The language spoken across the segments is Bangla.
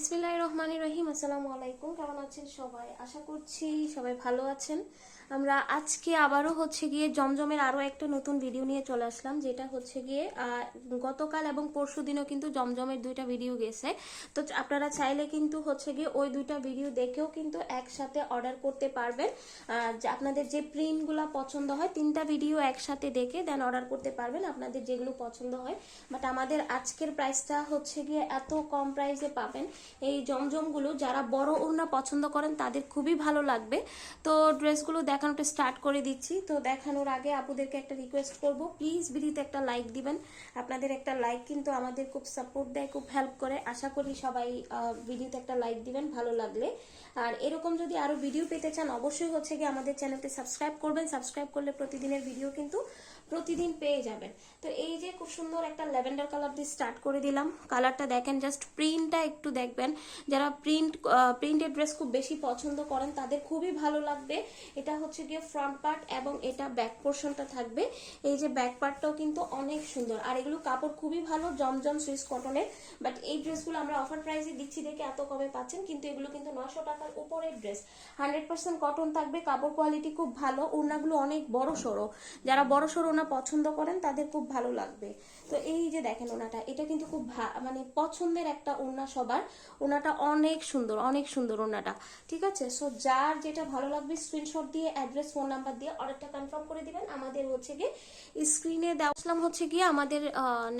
বিসমিল্লাহ রহমান রহিম আসসালামু আলাইকুম। কেমন আছেন সবাই? আশা করছি সবাই ভালো আছেন। আমরা আজকে আবারও হচ্ছে গিয়ে জমজমের আরও একটা নতুন ভিডিও নিয়ে চলে আসলাম, যেটা হচ্ছে গিয়ে গতকাল এবং পরশু দিনও কিন্তু জমজমের দুইটা ভিডিও গেছে। তো আপনারা চাইলে কিন্তু হচ্ছে গিয়ে ওই দুইটা ভিডিও দেখেও কিন্তু একসাথে অর্ডার করতে পারবেন। আপনাদের যে প্রিন্টগুলো পছন্দ হয়, তিনটা ভিডিও একসাথে দেখে দেন অর্ডার করতে পারবেন আপনাদের যেগুলো পছন্দ হয়। বাট আমাদের আজকের প্রাইসটা হচ্ছে গিয়ে এত কম প্রাইসে পাবেন। এই জমজমগুলো যারা বড় ওড়না পছন্দ করেন, তাদের খুবই ভালো লাগবে। তো ড্রেসগুলো দেখানোটা স্টার্ট করে দিচ্ছি। তো দেখানোর আগে আপুদেরকে একটা রিকোয়েস্ট করব। প্লিজ ভিডিওতে একটা লাইক দিবেন। আপনাদের একটা লাইক কিন্তু আমাদের খুব সাপোর্ট দেয়, খুব হেল্প করে। আশা করি সবাই ভিডিওতে একটা লাইক দিবেন, ভালো লাগলে। আর এরকম যদি আরও ভিডিও পেতে চান, অবশ্যই হচ্ছে গিয়ে আমাদের চ্যানেলটি সাবস্ক্রাইব করবেন। সাবস্ক্রাইব করলে প্রতিদিনের ভিডিও কিন্তু প্রতিদিন পেয়ে যাবেন। তো এই যে খুব সুন্দর একটা ল্যাভেন্ডার কালার দিয়ে স্টার্ট করে দিলাম। কালারটা দেখেন জাস্ট প্রিন্টটা একটু দেখবেন। যারা প্রিন্ট প্রিন্টেড ড্রেস খুব বেশি পছন্দ করেন, তাদের খুবই ভালো লাগবে। এটা হচ্ছে গিয়ে ফ্রন্ট পার্ট এবং এটা ব্যাক পোর্শনটা থাকবে। এই যে ব্যাক পার্টটাও কিন্তু অনেক সুন্দর। আর এগুলো কাপড় খুবই ভালো, জমজম সুইস কটনের বাট এই ড্রেসগুলো আমরা অফার প্রাইসে দিচ্ছি দেখে এত কমে পাচ্ছেন, কিন্তু এগুলো কিন্তু নশো টাকার উপরের ড্রেস হান্ড্রেড পার্সেন্ট কটন থাকবে, কাপড় কোয়ালিটি খুব ভালো, ওড়নাগুলো অনেক বড় সড়ো। যারা বড় সড়ো ওনা পছন্দ করেন, তাদের খুব ভালো লাগবে। তো এই যে দেখেন ওনাটা, এটা কিন্তু খুব মানে পছন্দের একটা ওড়না সবার। ওনাটা অনেক সুন্দর অনেক সুন্দর ওড়নাটা। ঠিক আছে? সো যার যেটা ভালো লাগবে স্ক্রিনশট দিয়ে অ্যাড্রেস ফোন নাম্বার দিয়ে অর্ডারটা কনফার্ম করে দিবেন। আমাদের হচ্ছে গিয়ে স্ক্রিনে দেওয়া হচ্ছে গিয়ে আমাদের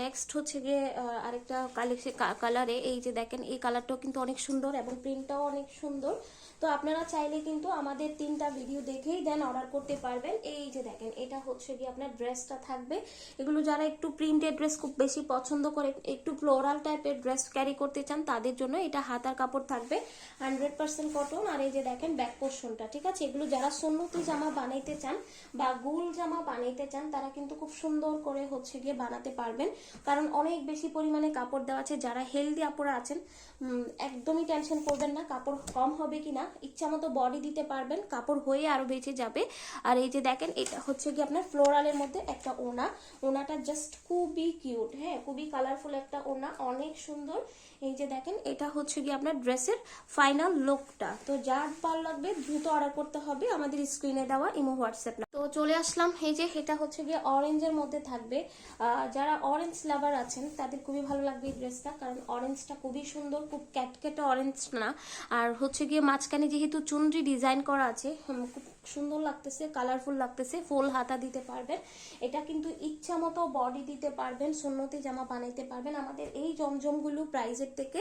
নেক্সট হচ্ছে গিয়ে আরেকটা কালেকশন কালারে এই যে দেখেন, এই কালারটাও কিন্তু অনেক সুন্দর এবং প্রিন্টটাও অনেক সুন্দর। তো আপনারা চাইলে কিন্তু আমাদের তিনটা ভিডিও দেখেই দেন অর্ডার করতে পারবেন। এই যে দেখেন, এটা হচ্ছে গিয়ে আপনার ড্রেসটা থাকবে। এগুলো যারা একটু প্রিন্টেড ড্রেস খুব বেশি পছন্দ করে, একটু ফ্লোরাল টাইপের ড্রেস ক্যারি করতে চান, তাদের জন্য এটা হাতার কাপড় থাকবে। হান্ড্রেড পার্সেন্ট কটন আর এই যে দেখেন ব্যাক পোর্শনটা ঠিক আছে? এগুলো যারা সুন্নতি জামা বানাইতে চান বা গুল জামা বানাইতে চান, তারা কিন্তু খুব সুন্দর করে হচ্ছে গিয়ে বানাতে পারবেন। কারণ অনেক বেশি পরিমাণে কাপড় দেওয়া আছে, যারা হেলদি আপুরা আছেন একদমই টেনশন করবেন না, কাপড় কম হবে কিনা, ইচ্ছা মতো বডি দিতে পারবেন, কাপড় হয়ে আরও বেঁচে যাবে। আর এই যে দেখেন, এটা হচ্ছে কি আপনার ফ্লোরালের মধ্যে একটা ওনা। ওনাটা জাস্ট খুবই কিউট হ্যাঁ খুবই কালারফুল একটা ওনা, অনেক সুন্দর। এই যে দেখেন, এটা হচ্ছে কি আপনার ড্রেসের ফাইনাল লুকটা তো যার ভালো লাগবে, দ্রুত অর্ডার করতে হবে আমাদের স্ক্রিনে দেওয়া ইমো হোয়াটসঅ্যাপ তো চলে আসলাম, এই যে এটা হচ্ছে গিয়ে অরেঞ্জের মধ্যে থাকবে। যারা অরেঞ্জ লাভার আছেন, তাদের খুবই ভালো লাগবে এই ড্রেসটা, কারণ অরেঞ্জটা খুবই সুন্দর, খুব ক্যাটকেটে অরেঞ্জ না। আর হচ্ছে গিয়ে মাঝখানে যেহেতু চুনরি ডিজাইন করা আছে খুব সুন্দর লাগতেছে কালারফুল লাগতেছে, ফুল হাতা দিতে পারবেন। এটা কিন্তু ইচ্ছা মতো বডি দিতে পারবেন, সুন্নতি জামা বানাইতে পারবেন। আমাদের এই জমজমগুলো প্রাইজের থেকে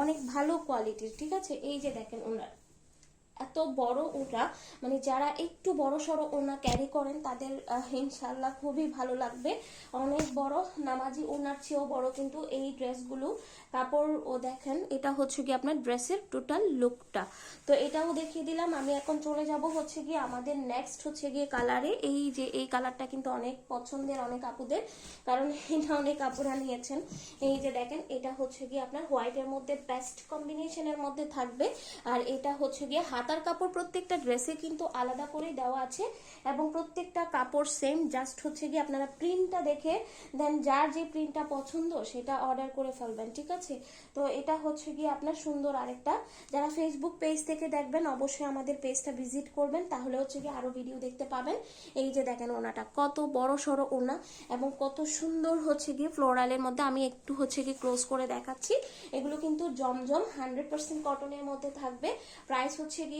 অনেক ভালো কোয়ালিটির ঠিক আছে? এই যে দেখেন ওনার। এত বড় ওটা মানে যারা একটু বড় সড়ো ওনা ক্যারি করেন, তাদের ইনশাল্লাহ খুবই ভালো লাগবে। অনেক বড় নামাজি ওনার চেয়েও বড় কিন্তু এই ড্রেসগুলো। কাপড় ও দেখেন, এটা হচ্ছে কি আপনার ড্রেসের টোটাল লুকটা তো এটাও দেখিয়ে দিলাম, আমি এখন চলে যাব হচ্ছে গিয়ে আমাদের নেক্সট হচ্ছে গিয়ে কালারে এই যে, এই কালারটা কিন্তু অনেক পছন্দের, অনেক আপুদের, কারণ এটা অনেক আপুরা নিয়েছেন। এই যে দেখেন, এটা হচ্ছে গিয়ে আপনার হোয়াইটের মধ্যে বেস্ট কম্বিনেশনের মধ্যে থাকবে। আর এটা হচ্ছে গিয়ে হাতার কাপড় প্রত্যেকটা ড্রেসে কিন্তু আলাদা করে দেওয়া আছে এবং প্রত্যেকটা কাপড় সেম জাস্ট হচ্ছে গিয়ে আপনারা প্রিন্টটা দেখে দেন যার যে প্রিন্টটা পছন্দ সেটা অর্ডার করে ফেলবেন, ঠিক আছে? তো এটা হচ্ছে গিয়ে আপনার সুন্দর আরেকটা। যারা ফেসবুক পেজ থেকে দেখবেন, অবশ্যই আমাদের পেজটা ভিজিট করবেন, তাহলে হচ্ছে গিয়ে আরও ভিডিও দেখতে পাবেন। এই যে দেখেন ওনাটা, কত বড় সড়ো ওনা এবং কত সুন্দর হচ্ছে গিয়ে ফ্লোরালের মধ্যে আমি একটু হচ্ছে গিয়ে ক্লোজ করে দেখাচ্ছি। এগুলো কিন্তু জমজম হান্ড্রেড পার্সেন্ট কটনের মধ্যে থাকবে। প্রাইস হচ্ছে গিয়ে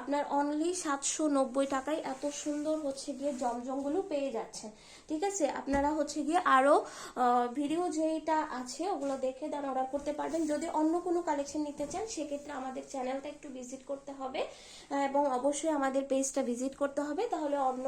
আপনার অনলি সাতশো নব্বই টাকায় এত সুন্দর হচ্ছে গিয়ে জমজমগুলো পেয়ে যাচ্ছে ঠিক আছে? আপনারা হচ্ছে গিয়ে আরও ভিডিও যেটা আছে, ওগুলো দেখে দেন অর্ডার করতে পারবেন। যদি অন্য কোনো কালেকশন নিতে চান, সেক্ষেত্রে আমাদের চ্যানেলটা একটু ভিজিট করতে হবে। এবং অবশ্যই আমাদের পেজটা ভিজিট করতে হবে। তাহলে অন্য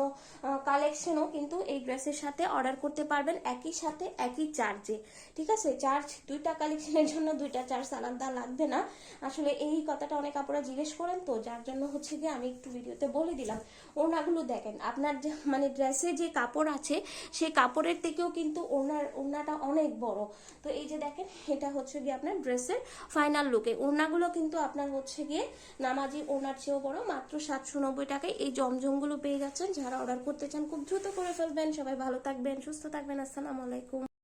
কালেকশনও কিন্তু এই ড্রেসের সাথে অর্ডার করতে পারবেন। একই সাথে একই চার্জে ঠিক আছে? চার্জ দুইটা কালেকশনের জন্য দুইটা চার্জ আলাদা লাগবে না। আসলে এই কথাটা অনেক আপনারা জিজ্ঞেস করেন তো যার জন্য হচ্ছে গিয়ে আমি একটু ভিডিওতে বলে দিলাম। ওনাগুলো দেখেন, আপনার যে মানে ড্রেসে যে কাপড় আছে সেই কাপড়ের থেকেও কিন্তু ওনার ওনাটা অনেক বড়। তো এই যে দেখেন, এটা হচ্ছে গিয়ে আপনার ড্রেসের ফাইনাল লুকে ওনাগুলো কিন্তু আপনার হচ্ছে গিয়ে নামাজি ওনার চেয়েও বড়, মাত্র সাতশো নব্বই টাকায়। এই জমজমগুলো পেয়ে যাচ্ছেন, যারা অর্ডার করতে চান, খুব দ্রুত করে ফেলবেন। সবাই ভালো থাকবেন, সুস্থ থাকবেন। আসসালামু আলাইকুম।